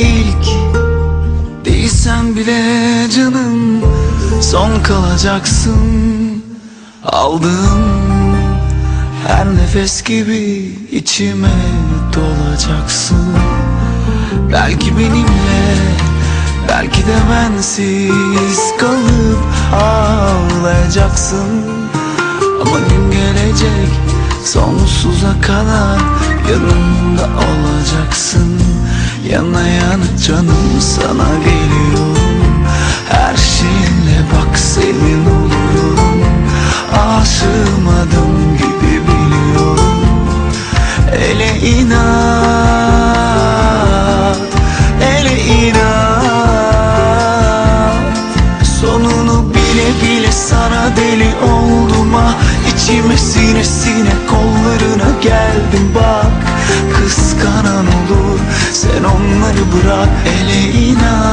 İlk. Değilsen bile canım Son kalacaksın. Aldığım her nefes gibi içime dolacaksın. Belki benimle Belki de bensiz kalıp ağlayacaksın. Ama gün gelecek sonsuza kadar yanımda olacaksın Yana yana canım sana geliyorum. Her şeyinle bak senin olurum. Aşığım adım gibi biliyorum. Ele inat, ele inat. Sonunu bile bile sana deli oldum ah. İçime sine sine kollarına geldim bak. Kıskanan olur sen onları bırak ele inat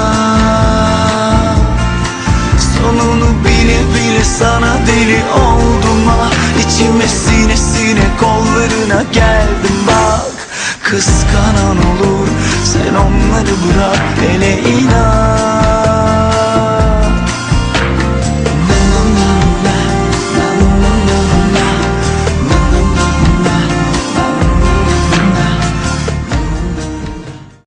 Sonunu bile bile sana deli oldum ah. İçime sine sine kollarına geldim bak. Kıskanan olur sen onları bırak hele inan